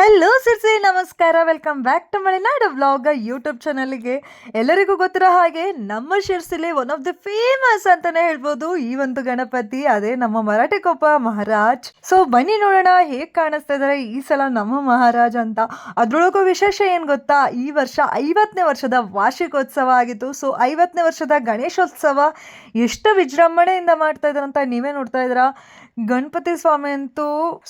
Hello Sirsi ನಮಸ್ಕಾರ. Welcome back to Malenadu vlog YouTube ಚಾನಲ್ಗೆ ಎಲ್ಲರಿಗೂ ಗೊತ್ತಿರೋ ಹಾಗೆ ನಮ್ಮ ಶಿರ್ಸಿಲಿ ಒನ್ ಆಫ್ ದಿ ಫೇಮಸ್ ಅಂತಾನೆ ಹೇಳ್ಬೋದು ಈ ಒಂದು ಗಣಪತಿ, ಅದೇ ನಮ್ಮ ಮರಾಠಿ ಕೊಪ್ಪ ಮಹಾರಾಜ್. ಸೊ ಬನ್ನಿ ನೋಡೋಣ, ಹೇಗೆ ಕಾಣಿಸ್ತಾ ಇದಾರೆ ಈ ಸಲ ನಮ್ಮ ಮಹಾರಾಜ್ ಅಂತ. ಅದ್ರೊಳಗೂ ವಿಶೇಷ ಏನು ಗೊತ್ತಾ? ಈ ವರ್ಷ ಐವತ್ತನೇ ವರ್ಷದ ವಾರ್ಷಿಕೋತ್ಸವ ಆಗಿತ್ತು ಸೊ ಐವತ್ತನೇ ವರ್ಷದ ಗಣೇಶೋತ್ಸವ ಎಷ್ಟು ವಿಜೃಂಭಣೆಯಿಂದ ಮಾಡ್ತಾ ಇದಾರೆ ಅಂತ ನೀವೇ ನೋಡ್ತಾ ಇದ್ದೀರಾ? ಗಣಪತಿ ಸ್ವಾಮಿ ಅಂತೂ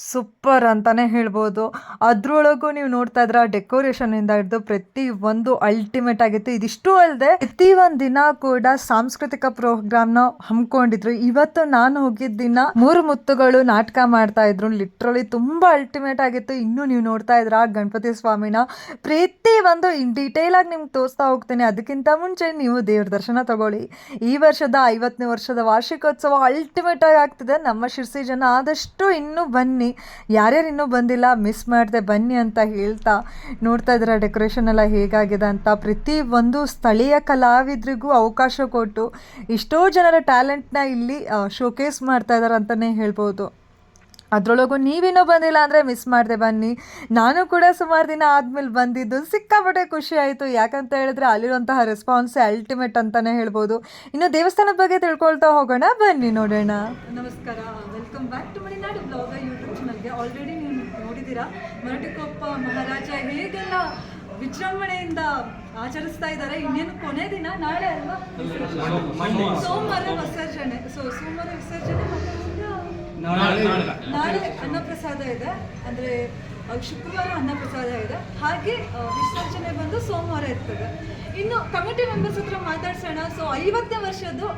ಸೂಪರ್ ಅಂತಾನೆ ಹೇಳ್ಬೋದು. ಅದ್ರೊಳಗೂ ನೀವು ನೋಡ್ತಾ ಇದ್ರ ಡೆಕೋರೇಷನ್ ಇಂದ ಹಿಡಿದು ಪ್ರತಿ ಒಂದು ಅಲ್ಟಿಮೇಟ್ ಆಗಿತ್ತು. ಇದಿಷ್ಟು ಅಲ್ಲದೆ ಪ್ರತಿ ಒಂದು ದಿನ ಕೂಡ ಸಾಂಸ್ಕೃತಿಕ ಪ್ರೋಗ್ರಾಮ್ನ ಹಮ್ಮಿಕೊಂಡಿದ್ರು ಇವತ್ತು ನಾನು ಹೋಗಿದ್ದ ದಿನ ಮೂರು ಮುತ್ತುಗಳು ನಾಟಕ ಮಾಡ್ತಾ ಇದ್ರು. ಲಿಟ್ರಲಿ ತುಂಬಾ ಅಲ್ಟಿಮೇಟ್ ಆಗಿತ್ತು. ಇನ್ನು ನೀವು ನೋಡ್ತಾ ಇದ್ರ ಗಣಪತಿ ಸ್ವಾಮಿನ. ಪ್ರತಿ ಒಂದು ಡೀಟೇಲ್ ಆಗಿ ನಿಮ್ಗೆ ತೋರಿಸ್ತಾ ಹೋಗ್ತೀನಿ. ಅದಕ್ಕಿಂತ ಮುಂಚೆ ನೀವು ದೇವ್ರ ದರ್ಶನ ತಗೊಳ್ಳಿ. ಈ ವರ್ಷದ ಐವತ್ತನೇ ವರ್ಷದ ವಾರ್ಷಿಕೋತ್ಸವ ಅಲ್ಟಿಮೇಟ್ ಆಗಿ ಆಗ್ತಿದೆ. ನಮ್ಮ ಶಿರ್ಸಿ ಜನ ಆದಷ್ಟು ಇನ್ನೂ ಬನ್ನಿ. ಯಾರ್ಯಾರು ಇನ್ನೂ ಬಂದಿಲ್ಲ ಮಿಸ್ ಮಾಡಿದೆ ಬನ್ನಿ ಅಂತ ಹೇಳ್ತಾ ನೋಡ್ತಾ ಇದ್ದೀರಾ ಡೆಕೋರೇಷನ್ ಎಲ್ಲ ಹೇಗಾಗಿದೆ ಅಂತ. ಪ್ರತಿ ಒಂದು ಸ್ಥಳೀಯ ಕಲಾವಿದರಿಗೂ ಅವಕಾಶ ಕೊಟ್ಟು ಎಷ್ಟೋ ಜನರ ಟ್ಯಾಲೆಂಟ್ನ ಇಲ್ಲಿ ಶೋಕೇಸ್ ಮಾಡ್ತಾ ಇದ್ದಾರೆ ಅಂತಲೇ ಹೇಳ್ಬೋದು. ಅದರೊಳಗೂ ನೀವಿನ್ನೂ ಬಂದಿಲ್ಲ ಅಂದರೆ ಮಿಸ್ ಮಾಡಿದೆ ಬನ್ನಿ. ನಾನು ಕೂಡ ಸುಮಾರು ದಿನ ಆದಮೇಲೆ ಬಂದಿದ್ದು, ಸಿಕ್ಕಾಪಟ್ಟೆ ಖುಷಿ ಆಯಿತು. ಯಾಕಂತ ಹೇಳಿದ್ರೆ ಅಲ್ಲಿರುವಂತಹ ರೆಸ್ಪಾನ್ಸ್ ಅಲ್ಟಿಮೇಟ್ ಅಂತಲೇ ಹೇಳ್ಬೋದು. ಇನ್ನು ದೇವಸ್ಥಾನದ ಬಗ್ಗೆ ತಿಳ್ಕೊಳ್ತಾ ಹೋಗೋಣ, ಬನ್ನಿ ನೋಡೋಣ. ನಮಸ್ಕಾರ. Welcome back to Malenadu blog YouTube ಚಾನಲ್ಗೆ ಆಲ್ರೆಡಿ ನೀವು ನೋಡಿದ್ದೀರಾ? ಮರಟಿಕೊಪ್ಪ ಮಹಾರಾಜ ಹೇಗೆಲ್ಲ ವಿಜೃಂಭಣೆಯಿಂದ ಆಚರಿಸ್ತಾ ಇದ್ದಾರೆ? ಇನ್ನೇನು ಕೊನೆ ದಿನ ನಾಳೆ ಅಲ್ವಾ? ಸೋಮವಾರ. ವಿಸರ್ಜನೆ. ಸೊ ಸೋಮವಾರ ವಿಸರ್ಜನೆ ನಾಳೆ ಅನ್ನಪ್ರಸಾದ ಇದೆ. ಅಂದ್ರೆ ಶುಕ್ರವಾರ ಅನ್ನಪ್ರಸಾದ ಇದೆ. ಹಾಗೆ ವಿಸರ್ಜನೆ ಬಂದು ಸೋಮವಾರ ಇರ್ತದೆ. ಇನ್ನು ಕಮಿಟಿ ಮೆಂಬರ್ಸ್ ಹತ್ರ ಮಾತಾಡ್ಸೋಣ. ಸೊ ಐವತ್ತನೇ ವರ್ಷದ್ದು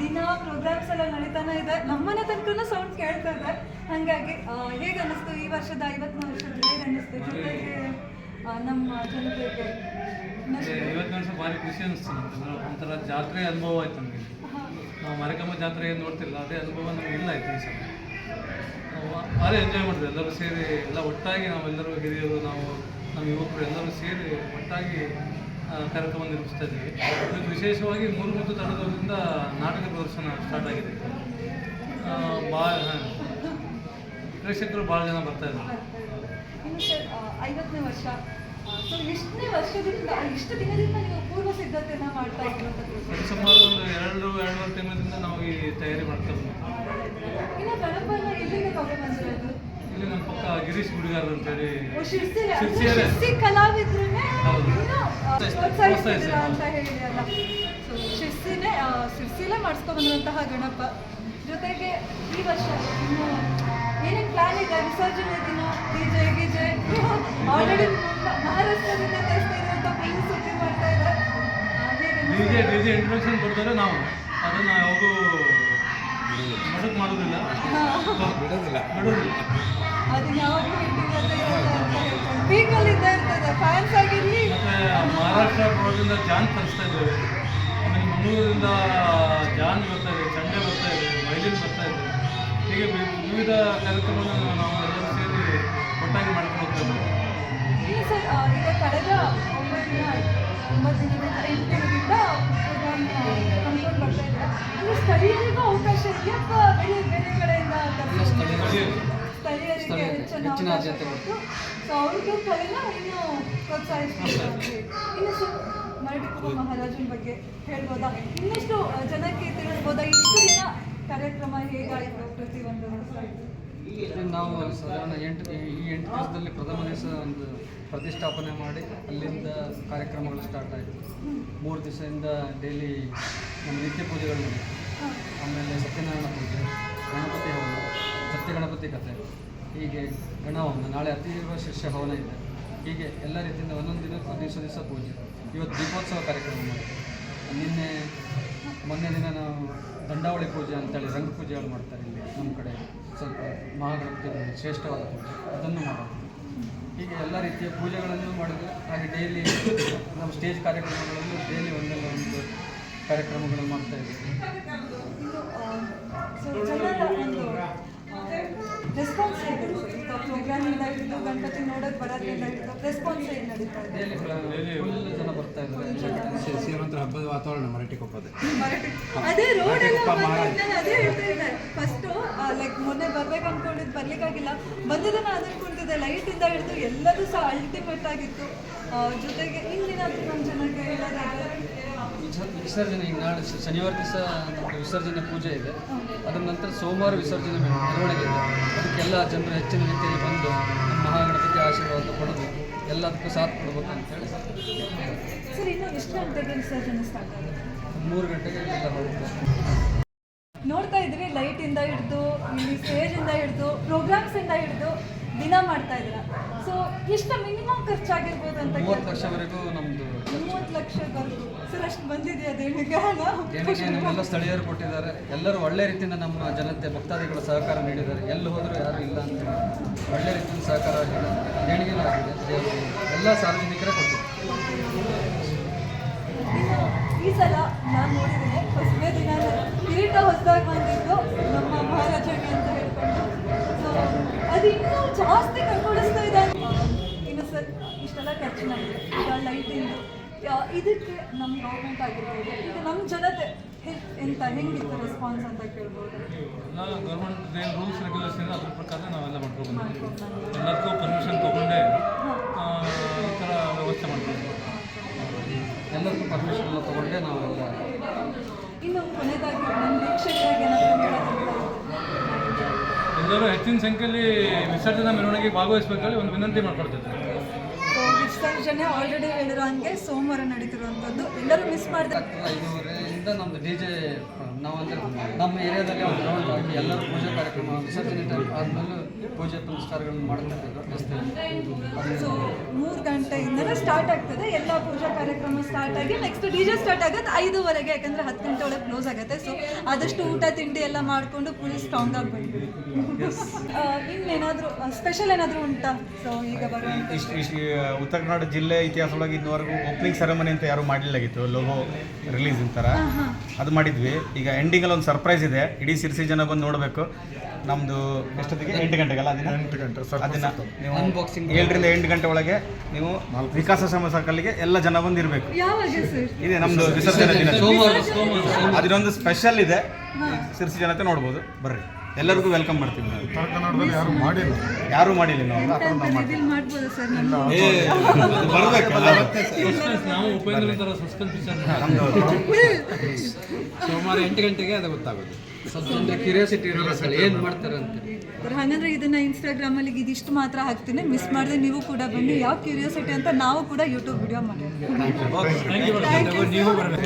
ದಿನ ಪ್ರೋಗ್ರಾಮ್ಸ್ ಎಲ್ಲ ನಡೀತಾನೆ ಇದೆ. ನಮ್ಮನೆ ತನಕನೂ ಸೌಂಡ್ ಕೇಳ್ತಾ ಇದೆ. ಹಾಗಾಗಿ ಹೇಗೆ ಅನಿಸ್ತು ಈ ವರ್ಷದ ಐವತ್ತನೇ ವರ್ಷದ ಹೇಗೆ ಅನಿಸ್ತು ಜೊತೆಗೆ ನಮ್ಮ ಜನತೆಗೆ ಇವತ್ತು ವರ್ಷ ಭಾರಿ ಖುಷಿ ಅನಿಸ್ತು ಒಂಥರ ಜಾತ್ರೆ ಅನುಭವ ಆಯ್ತು ನಮಗೆ. ನಾವು ಮರಕಮ್ಮ ಜಾತ್ರೆ ಏನು ನೋಡ್ತಿಲ್ಲ ಅದೇ ಅನುಭವ ನಮ್ಗೆ ಇಲ್ಲ ಆಯ್ತು ಈ ಸಲ ಭಾರಿ ಎಂಜಾಯ್ ಮಾಡಿದ್ವಿ. ಎಲ್ಲರೂ ಸೇರಿ ಎಲ್ಲ ಒಟ್ಟಾಗಿ ನಾವೆಲ್ಲರೂ ಹಿರಿಯರು ನಾವು, ನಮ್ಮ ಯುವಕರು ಎಲ್ಲರೂ ಸೇರಿ ಒಟ್ಟಾಗಿ ಕಾರ್ಯಕ್ರಮ ನಿರ್ಮಿಸ್ತಾ ಇದ್ದೀವಿ. ಇದು ವಿಶೇಷವಾಗಿ ಮೂರು ಮತ್ತು ತಂಡದವರಿಂದ ನಾಟಕ ಪ್ರದರ್ಶನ ಸ್ಟಾರ್ಟ್ ಆಗಿದೆ. ಭಾಳ ಪ್ರೇಕ್ಷಕರು ಭಾಳ ಜನ ಬರ್ತಾ ಇದ್ದಾರೆ. ಐವತ್ತನೇ ವರ್ಷ. ಎಷ್ಟನೇ ವರ್ಷದಿಂದ ಇಷ್ಟು ದಿನದಿಂದ ನೀವು ಪೂರ್ವ ಮಾಡ್ತಾ. ಸುಮಾರು ಒಂದು ಎರಡು ಎರಡೂವರೆ ತಿಂಗಳಿಂದ ನಾವು ಈ ತಯಾರಿ ಮಾಡ್ತಾ ಇದ್ದೀವಿ ಇನ್ನು ಗಣಪನ ಎಲ್ಲಿಂದ ತಗೊಂಡ್ಬಂದಿರೋದು ಇಲ್ಲಿ ಗಿರೀಶ್ ಗುಡಿಗಾರ್ ಅಂತೇಳಿ. ಶಿರ್ಸಿ ಕಲಾವಿದ್ರನ್ನೇ ಅಂತ ಹೇಳಿ ಅಲ್ಲ ಸೊ ಶಿರ್ಸಿನೇ ಶಿರ್ಸಿಲೇ ಮಾಡಿಸ್ಕೊಂಡು ಬಂದಿರುವಂತಹ ಗಣಪ. ಜೊತೆಗೆ ಈ ವರ್ಷ ಇನ್ನು ಏನೇನು ಪ್ಲಾನ್ ಇದೆ? ವಿಸರ್ಜನೆ ದಿನ ಡಿಜೆ ಗಿಜೆ ಆಲ್ರೆಡಿ ಮಹಾರಾಷ್ಟ್ರದಿಂದ ತರಿಸ್ತಾ ಇರುವಂಥ ಫುಲ್ ಸುದ್ದಿ ಮಾಡ್ತಾ ಇದೆ ಡಿಜೆ ಹೇಗೆ D J D J introduction ಕೊಡ್ತಾರೆ ನಾವು. ಅದನ್ನು ಯಾವಾಗೂ ಮಡಕ್ ಮಾಡೋದಿಲ್ಲ. ಬಿಡೋದಿಲ್ಲ. ಅದು ಇಟ್ಟಿರುತ್ತೆ ಪೀಕಲ್ಲಿ ಇದ್ದೇ ಇರ್ತದೆ. ಫ್ಯಾನ್ಸ್ ಆಗಿರಲಿ. ಮಹಾರಾಷ್ಟ್ರ ಪ್ರೋದಿಂದ ಜಾನ್ ತರಿಸ್ತಾ ಇದ್ದೇವೆ ಆಮೇಲೆ ಮಂಗಳೂರಿಂದ ಜಾನ್ ಬರ್ತಾ ಇದೆ ಚಂಡೆ ಬರ್ತಾ ಇದೆ ವೈಲಿನ್ ಬರ್ತಾ ಇದೆ ಹೀಗೆ ವಿವಿಧ ಕಾರ್ಯಕ್ರಮಗಳನ್ನು ನಾವು ಎಲ್ಲರೂ ಸೇರಿ ಒಟ್ಟಾಗಿ ಮಾಡ್ಕೊಂಡು ಹೋಗ್ತಾ ಈ ಸರ್ ಈಗ ಕಳೆದ ಒಂಬತ್ತು ದಿನ ಆಯ್ತು. ಒಂಬತ್ತು ದಿನದಿಂದ ಎಂಟು ದಿನದಿಂದ ಪ್ರೋಗ್ರಾಮ್ ಕಂಪ್ಲೀಟ್ ಬರ್ತಾ ಇದ್ದಾರೆ ಅಂದ್ರೆ ಸ್ಥಳೀಯರಿಗೂ ಅವಕಾಶ ಇದೆಯಾ ಅಥವಾ ಬೇರೆ ಬೇರೆ ಕಡೆಯಿಂದ ಸ್ಥಳೀಯರಿಗೆ ಹೆಚ್ಚಿನ ಆದ್ಯತೆ ಕೊಟ್ಟು ಸೊ ಅವ್ರಿಗೆ ಕಲೆನ ಇನ್ನು ಪ್ರೋತ್ಸಾಹಿಸ್ತಾರೆ ಇನ್ನು ಮರಟಿಕುಪ್ಪ ಮಹಾರಾಜನ ಬಗ್ಗೆ ಹೇಳ್ಬೋದಾ? ಇನ್ನಷ್ಟು ಜನಕ್ಕೆ ತಿಳಿಸ್ಬೋದಾ? ಇಷ್ಟು ದಿನ ಕಾರ್ಯಕ್ರಮ ಹೇಗಾಯಿತು ಪ್ರತಿಯೊಂದು ನಾವು ಸಾಧಾರಣ ಎಂಟು ಈ ಎಂಟು ದಿವಸದಲ್ಲಿ ಪ್ರಥಮ ದಿವಸ ಒಂದು ಪ್ರತಿಷ್ಠಾಪನೆ ಮಾಡಿ ಅಲ್ಲಿಂದ ಕಾರ್ಯಕ್ರಮಗಳು ಸ್ಟಾರ್ಟ್ ಆಯಿತು. ಮೂರು ದಿವಸದಿಂದ ಡೈಲಿ ನಮ್ಮ ನಿತ್ಯ ಪೂಜೆಗಳು ಆಮೇಲೆ ಸತ್ಯನಾರಾಯಣ ಪೂಜೆ ಗಣಪತಿ ಹವನ ಗಣಪತಿ ಕಥೆ ಹೀಗೆ ಗಣಹವನ ನಾಳೆ ಅತೀವ ಶಿಷ್ಯ ಹವನ ಇದೆ. ಹೀಗೆ ಎಲ್ಲ ರೀತಿಯಿಂದ ಒಂದೊಂದು ದಿನ ದಿವಸ ದಿವಸ ಪೂಜೆ. ಇವತ್ತು ದೀಪೋತ್ಸವ ಕಾರ್ಯಕ್ರಮ ಮಾಡ್ತೀವಿ ನಿನ್ನೆ, ಮೊನ್ನೆ ದಿನ ನಾವು ದಂಡಾವಳಿ ಪೂಜೆ ಅಂತೇಳಿ ರಂಗ ಪೂಜೆಗಳು ಮಾಡ್ತಾರೆ ಇಲ್ಲಿ ನಮ್ಮ ಕಡೆ. ಸ್ವಲ್ಪ ಮಹಾಗಣಪತಿ ಶ್ರೇಷ್ಠವಾದ ಪೂಜೆ. ಅದನ್ನು ಮಾಡೋದು. ಹೀಗೆ ಎಲ್ಲ ರೀತಿಯ ಪೂಜೆಗಳನ್ನು ಮಾಡಿದ್ರು ಹಾಗೆ ಡೈಲಿ ನಮ್ಮ ಸ್ಟೇಜ್ ಕಾರ್ಯಕ್ರಮಗಳಲ್ಲೂ ಡೈಲಿ ಒಂದಲ್ಲ ಒಂದು ಕಾರ್ಯಕ್ರಮಗಳನ್ನು ಮಾಡ್ತಾ ಇದ್ದೀವಿ. ರೆಸ್ಪಾನ್ಸ್ ಪ್ರೋಗ್ರಾಮಿಂದ ಹಿಡಿದು ಗಣಪತಿ ನೋಡೋಕೆ ಬರೋದ್ರಿಂದ ಹಿಡಿದು ರೆಸ್ಪಾನ್ಸ್ ಹೇಗೆ ನಡೀತಾ ಇದೆ? ಡೈಲಿ ಫುಲ್ ಜನ ಬರ್ತಾ ಇದ್ದಾರೆ. ಹಬ್ಬದ ವಾತಾವರಣ ಮರಾಠಿ ಕೊಪ್ಪದ. ಅದೇ ರೋಡ್ ಎಲ್ಲ ಅದೇ ಹೇಳ್ತಾ ಇದ್ದೆ ಫಸ್ಟು ಲೈಕ್ ಮೊನ್ನೆ ಬರ್ಬೇಕು ಅನ್ಕೊಂಡಿದ್ದು ಬರ್ಲಿಕ್ಕಾಗಿಲ್ಲ. ಬಂದಿದ್ದೆ ನಾನು ಅದನ್ನ ಕುಳಿತಿದ್ದೆ ಲೈಟಿಂದ ಹಿಡಿದು ಎಲ್ಲರೂ ಸಹ ಅಲ್ಟಿಮೇಟ್ ಆಗಿತ್ತು. ಜೊತೆಗೆ ಇನ್ನೇನಾದರೂ ನಮ್ಮ ಜನಕ್ಕೆ ವಿಸ- ವಿಸರ್ಜನೆ ಈಗ ನಾಳೆ ಶನಿವಾರ ದಿವಸ ನಮ್ಮದು ವಿಸರ್ಜನೆ ಪೂಜೆ ಇದೆ. ಅದರ ನಂತರ ಸೋಮವಾರ ವಿಸರ್ಜನೆ ಮೆರ- ಮೆರವಣಿಗೆ ಇದೆ. ಅದಕ್ಕೆಲ್ಲ ಜನರು ಹೆಚ್ಚಿನ ರೀತಿಯಲ್ಲಿ ಬಂದು ನಮ್ಮ ಮಹಾಗಣಪತಿ ಆಶೀರ್ವಾದ ಕೊಡೋದು ಎಲ್ಲದಕ್ಕೂ ಸಾಥ್ ಕೊಡ್ಬೇಕು ಅಂತೇಳಿ ಮೂರು ಗಂಟೆಗೆ ಎಲ್ಲ ಹೊರಡ್ತಾರೆ ನೋಡ್ತಾ ಇದ್ವಿ ಲೈಟಿಂದ ಇಂದ ಹಿಡಿದು ಇಲ್ಲಿ ಸ್ಟೇಜ್ ಇಂದ ಹಿಡಿದು ಪ್ರೋಗ್ರಾಮ್ಸಿಂದ ಹಿಡಿದು. ದಿನ ಮಾಡ್ತಾ ಇದ್ದೀರಾ? ಸೊ ಎಷ್ಟು ಮಿನಿಮಮ್ ಖರ್ಚಾಗಿರ್ಬೋದು ಅಂತ ಮೂವತ್ತು ಲಕ್ಷವರೆಗೂ ನಮ್ಮದು ಮೂವತ್ತು ಲಕ್ಷದವರೆಗೂ. ಸರ್ ಅಷ್ಟು ಬಂದಿದೆಯಾ ದೇಣಿಗೆ? ನಮ್ಮೆಲ್ಲ ಸ್ಥಳೀಯರು ಕೊಟ್ಟಿದ್ದಾರೆ. ಎಲ್ಲರೂ ಒಳ್ಳೆ ರೀತಿಯಿಂದ ನಮ್ಮ ಜನತೆ ಭಕ್ತಾದಿಗಳು ಸಹಕಾರ ನೀಡಿದ್ದಾರೆ. ಎಲ್ಲಿ ಹೋದರೂ ಯಾರು ಇಲ್ಲ ಅಂತ ಒಳ್ಳೆ ರೀತಿಯಿಂದ ಸಹಕಾರ ಆಗಿದೆ. ದೇಣಿಗೆನೂ ಆಗಿದೆ. ಎಲ್ಲ ಸಾರ್ವಜನಿಕರೇ ಕೊಟ್ಟಿದ್ದಾರೆ. ಈ ಸಲ ನಾನು ನೋಡಿದ್ದೀನಿ ಹೊಸದೇ ದಿನ ಕಿರೀಟ ಹೊಸದಾಗಿ ಬಂದಿದ್ದು ನಮ್ಮ ಮಹಾರಾಜಗೆ ಅಂತ ಹೇಳ್ಕೊಂಡು ಸೊ ಅದು ಇನ್ನೂ ಜಾಸ್ತಿ ಕಣ್ಕೊಳಿಸ್ತಾ ಇದೆ ಇನ್ನು ಸರ್ ಖರ್ಚು ಮಾಡಿದೆ ಈಗ ಲೈಟಿಂದು ಇದಕ್ಕೆ ನಮ್ಮ ಗೌರ್ಮೆಂಟ್ ಆಗಿರ್ಬೋದು ಈಗ ನಮ್ಮ ಜನತೆ ಎಂತ ಹೆಂಗಿತ್ತು ರೆಸ್ಪಾನ್ಸ್ ಅಂತ ಕೇಳ್ಬೋದು? ಎಲ್ಲ ಗೌರ್ಮೆಂಟ್ ಏನು ರೂಲ್ಸ್ ರೆಗ್ಯುಲೇಷನ್ ಅದ್ರ ಪ್ರಕಾರ ನಾವೆಲ್ಲ ಮಾಡ್ಕೊಂಡು ಬಂದಿದ್ದೀವಿ ಎಲ್ಲದಕ್ಕೂ ಪರ್ಮಿಷನ್ ತೊಗೊಂಡೇ ಆ, ಈ ಥರ ವ್ಯವಸ್ಥೆ ಮಾಡ್ತೀವಿ ಎಲ್ಲರಿಗೂ ಪರ್ಮಿಷನ್ ಎಲ್ಲ ತೊಗೊಂಡೇ ನಾವೆಲ್ಲ ಇನ್ನು ಕೊನೆಯದಾಗಿ ನಮ್ಮ ವೀಕ್ಷಕರಿಗೆ ಎಲ್ಲರೂ ಹೆಚ್ಚಿನ ಸಂಖ್ಯೆಯಲ್ಲಿ ವಿಸರ್ಜನಾ ಮೆರವಣಿಗೆ ಭಾಗವಹಿಸಬೇಕಲ್ಲಿ ಒಂದು ವಿನಂತಿ ಮಾಡ್ಕೊಳ್ತಿದ್ದೆ ಆಲ್ರೆಡಿ ಹೇಳಿರೋ ಹಂಗೆ ಸೋಮವಾರ ನಡೀತಿರುವಂಥದ್ದು. ಎಲ್ಲರೂ ಮಿಸ್ ಮಾಡಿದೆ ಐದೂವರೆಯಿಂದ ನಮ್ಮದು ಡಿ ಜೆ ನಾವು ಅಂದರೆ ನಮ್ಮ ಏರಿಯಾದಲ್ಲಿ ಒಂದು ಗ್ರೌಂಡ್ ಆಗಿ ಎಲ್ಲರೂ ಪೂಜೆ ಕಾರ್ಯಕ್ರಮ ವಿಸರ್ಜನೆ ಟೈಮ್ ಆದಮೇಲೆ ಪೂಜೆ ಪುನಸ್ಕಾರಗಳನ್ನು ಮಾಡ್ತಾರೆ ಮೂರು ಗಂಟೆಯಿಂದಲೇ ಸ್ಟಾರ್ಟ್ ಆಗ್ತದೆ. ಎಲ್ಲ ಪೂಜಾ ಕಾರ್ಯಕ್ರಮ ಸ್ಟಾರ್ಟ್ ಆಗಿ ನೆಕ್ಸ್ಟ್ ಡಿ ಜೆ ಸ್ಟಾರ್ಟ್ ಆಗುತ್ತೆ ಐದುವರೆಗೆ ಯಾಕಂದರೆ ಹತ್ತು ಗಂಟೆ ಒಳಗೆ ಕ್ಲೋಸ್ ಆಗುತ್ತೆ. ಸೊ ಆದಷ್ಟು ಊಟ ತಿಂಡಿ ಎಲ್ಲ ಮಾಡಿಕೊಂಡು ಫುಲ್ ಸ್ಟ್ರಾಂಗ್ ಆಗಿ ಬಂದ್ಬಿಡಿ ಇನ್ನೇನಾದರೂ ಸ್ಪೆಷಲ್ ಏನಾದರೂ ಉಂಟಾ? ಸೊ ಈಗ ಬರುವಂಥ ಉತ್ತರ ಕನ್ನಡ ಜಿಲ್ಲೆ ಇತಿಹಾಸದೊಳಗೆ ಇನ್ನುವರೆಗೂ ಓಪನಿಂಗ್ ಸೆರೆಮನಿ ಅಂತ ಯಾರು ಮಾಡಿಲ್ಲಾಗಿತ್ತು ಲೋಗೋ ರಿಲೀಸ್ ಥರ ಅದು ಮಾಡಿದ್ವಿ. ಈಗ ಎಂಡಿಂಗಲ್ಲಿ ಒಂದು ಸರ್ಪ್ರೈಸ್ ಇದೆ. ಇಡೀ ಸಿರ್ಸಿ ಜನ ಬಂದು ನೋಡಬೇಕು. ನಮ್ಮದು ಎಷ್ಟೊತ್ತಿಗೆ? ಎಂಟು ಗಂಟೆಗಲ್ಲ ಅದನ್ನ ಎಂಟು ಗಂಟೆ ಅದನ್ನ ನೀವು ಅನ್ಬಾಕ್ಸಿಂಗ್ ಏಳರಿಂದ ಎಂಟು ಗಂಟೆ ಒಳಗೆ ನೀವು ವಿಕಾಸ ಸರ್ಕಲ್ಗೆ ಎಲ್ಲ ಜನ ಬಂದು ಇರಬೇಕು ಯಾವಾಗ ಸರ್ ಇದೆ ನಮ್ಮದು ವಿಸರ್ಜನೆ ದಿನ. ಅದರೊಂದು ಸ್ಪೆಷಲ್ ಇದೆ. ಸಿರ್ಸಿ ಜನತೆ ನೋಡ್ಬೋದು. ಬರ್ರಿ. ಎಲ್ಲರಿಗೂ ವೆಲ್ಕಮ್ ಮಾಡ್ತೀವಿ ನಾವು. ಉತ್ತರ ಕನ್ನಡದಲ್ಲಿ ಯಾರು ಮಾಡಿಲ್ಲ. ಯಾರು ಮಾಡಿಲ್ಲ ನಾವು. ಆ ಥರ ನಾವು ಮಾಡ್ತೀವಿ ರಿವೀಲ್ ಸರ್ ನಮ್ಮ ಅದು ಬರ್ಬೇಕಲ್ಲ ನಾವು ಉಪೇಂದ್ರ ಥರ ಸಸ್ಪೆನ್ಸ್ ಪಿಕ್ಚರ್ ಸೋಮವಾರ ಎಂಟು ಗಂಟೆಗೆ ಅದು ಗೊತ್ತಾಗುತ್ತೆ. ಸ್ವಲ್ಪ ಕ್ಯೂರಿಯಾಸಿಟಿ ಏನು ಮಾಡ್ತಾರೆ ಅಂತ. ಸರ್ ಹಾಗಂದ್ರೆ ಇದನ್ನ ಇನ್ಸ್ಟಾಗ್ರಾಮಲ್ಲಿ ಇದಿಷ್ಟು ಮಾತ್ರ ಹಾಕ್ತೀನಿ. ಮಿಸ್ ಮಾಡದೆ ನೀವು ಕೂಡ ಬನ್ನಿ. ಯಾವ ಕ್ಯೂರಿಯಾಸಿಟಿ ಅಂತ ನಾವು ಕೂಡ ಯೂಟ್ಯೂಬ್ ವಿಡಿಯೋ ಮಾಡಿ. ನೀವು ಬರಬೇಕು.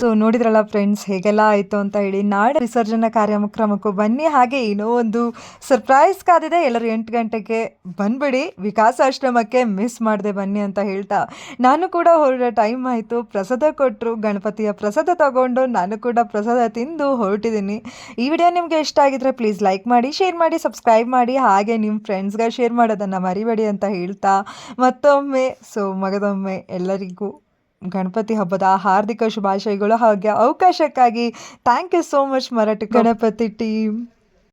ಸೊ ನೋಡಿದ್ರಲ್ಲ ಫ್ರೆಂಡ್ಸ್ ಹೇಗೆಲ್ಲ ಆಯಿತು ಅಂತ ಹೇಳಿ ನಾಳೆ ವಿಸರ್ಜನಾ ಕಾರ್ಯಕ್ರಮಕ್ಕೂ ಬನ್ನಿ. ಹಾಗೆ ಏನೋ ಒಂದು ಸರ್ಪ್ರೈಸ್ ಕಾದಿದೆ. ಎಲ್ಲರೂ ಎಂಟು ಗಂಟೆಗೆ ಬಂದ್ಬಿಡಿ. ವಿಕಾಸ ಆಶ್ರಮಕ್ಕೆ ಮಿಸ್ ಮಾಡದೆ ಬನ್ನಿ ಅಂತ ಹೇಳ್ತಾ. ನಾನು ಕೂಡ ಹೊರಡೋ ಟೈಮ್ ಆಯಿತು. ಪ್ರಸಾದ ಕೊಟ್ಟರು ಗಣಪತಿಯ ಪ್ರಸಾದ ತಗೊಂಡು ನಾನು ಕೂಡ ಪ್ರಸಾದ ತಿಂದು ಹೊರಟಿದ್ದೀನಿ. ಈ ವಿಡಿಯೋ ನಿಮಗೆ ಇಷ್ಟ ಆಗಿದ್ರೆ ಪ್ಲೀಸ್ ಲೈಕ್ ಮಾಡಿ ಶೇರ್ ಮಾಡಿ ಸಬ್ಸ್ಕ್ರೈಬ್ ಮಾಡಿ. ಹಾಗೆ ನಿಮ್ಮ ಫ್ರೆಂಡ್ಸ್ಗೆ ಶೇರ್ ಮಾಡೋದನ್ನು ಮರಿಬೇಡಿ ಅಂತ ಹೇಳ್ತಾ. ಮತ್ತೊಮ್ಮೆ ಸೊ ಮಗದೊಮ್ಮೆ ಎಲ್ಲರಿಗೂ ಗಣಪತಿ ಹಬ್ಬದ ಹಾರ್ದಿಕ ಶುಭಾಶಯಗಳು ಹಾಗೆ ಅವಕಾಶಕ್ಕಾಗಿ thank you so much Marathi Ganapati team